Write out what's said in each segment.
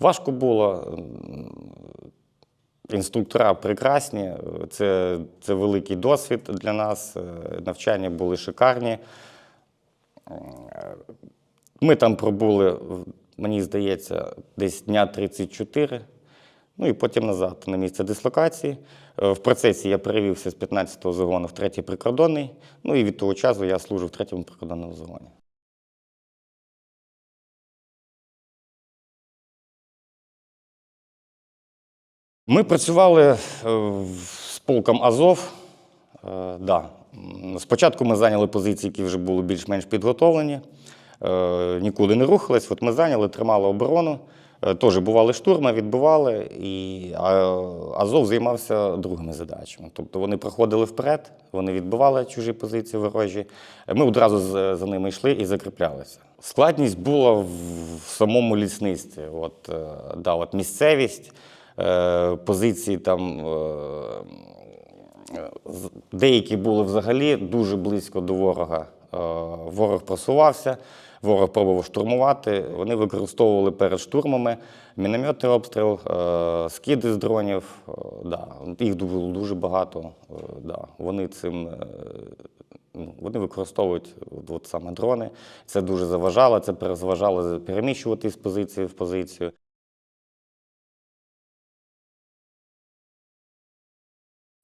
Важко було. Інструктора прекрасні, це, це великий досвід для нас. е, Навчання були шикарні. Ми там пробули, мені здається, десь дня 34. Ну і потім назад на місце дислокації. Е, В процесі я перевівся з 15-го загону в третій прикордонний. Ну і від того часу я служу в третьому прикордонному загоні. Ми працювали е, з полком Азов. Е, Да. Спочатку ми зайняли позиції, які вже були більш-менш підготовлені, Е, нікуди не рухались. От ми зайняли, тримали оборону. Теж бували штурми, відбивали, і Азов займався другими задачами. Тобто вони проходили вперед, вони відбивали чужі позиції ворожі. Ми одразу за ними йшли і закріплялися. Складність була в, самому лісництві. От, да, от місцевість, позиції там. е, Деякі були взагалі дуже близько до ворога. Е, Ворог просувався, ворог пробував штурмувати. Вони використовували перед штурмами мінометний обстріл, е, скиди з дронів. Е, Да, їх було дуже багато. Е, Да, вони цим. е, ну, Вони використовують от, саме дрони. Це дуже заважало, це заважало переміщувати з позиції в позицію.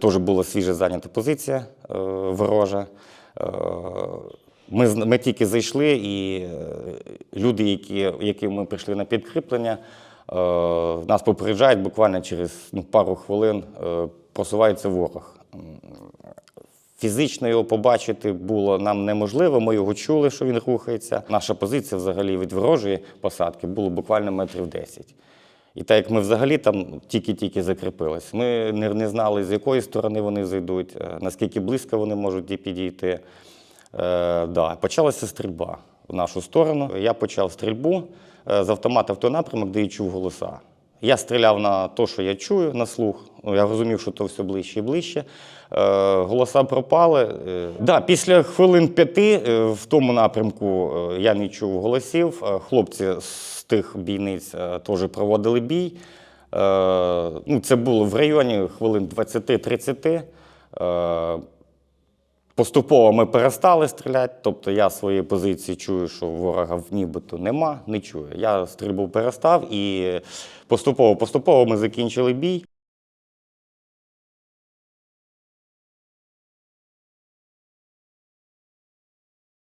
Теж була свіжа зайнята позиція е, ворожа. Е, ми, ми тільки зайшли, і е, люди, які, які ми прийшли на підкріплення, нас попереджають буквально через ну, пару хвилин просувається ворог. Фізично його побачити було нам неможливо. Ми його чули, що він рухається. Наша позиція взагалі від ворожої посадки було буквально метрів 10. І так як ми взагалі там тільки-тільки закріпились, ми не, не знали, з якої сторони вони зайдуть, е, наскільки близько вони можуть підійти. Е, да. Почалася стрільба в нашу сторону. Я почав стрільбу е, з автомата в той напрямок, де я чув голоса. Я стріляв на те, що я чую, на слух. Ну, Я розумів, що то все ближче і ближче. Е, голоса пропали. Е, да, після хвилин п'яти е, в тому напрямку я не чув голосів. Хлопці з тих бійниць теж проводили бій. Ну, це було в районі хвилин 20-30. Поступово ми перестали стріляти, тобто я з своєї позиції чую, що ворога нібито нема, не чую. Я стрільбу перестав і поступово-поступово ми закінчили бій.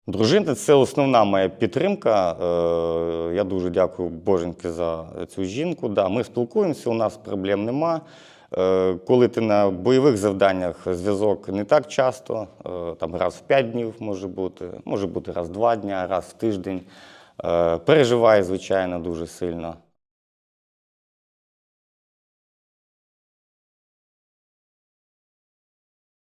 Дружина це основна моя підтримка. Е, Я дуже дякую Боженьки за цю жінку. Да, ми спілкуємося, у нас проблем нема. Е, Коли ти на бойових завданнях зв'язок не так часто, е, там раз в п'ять днів може бути, може бути раз в два дня, раз в тиждень. Е, Переживає, звичайно, дуже сильно.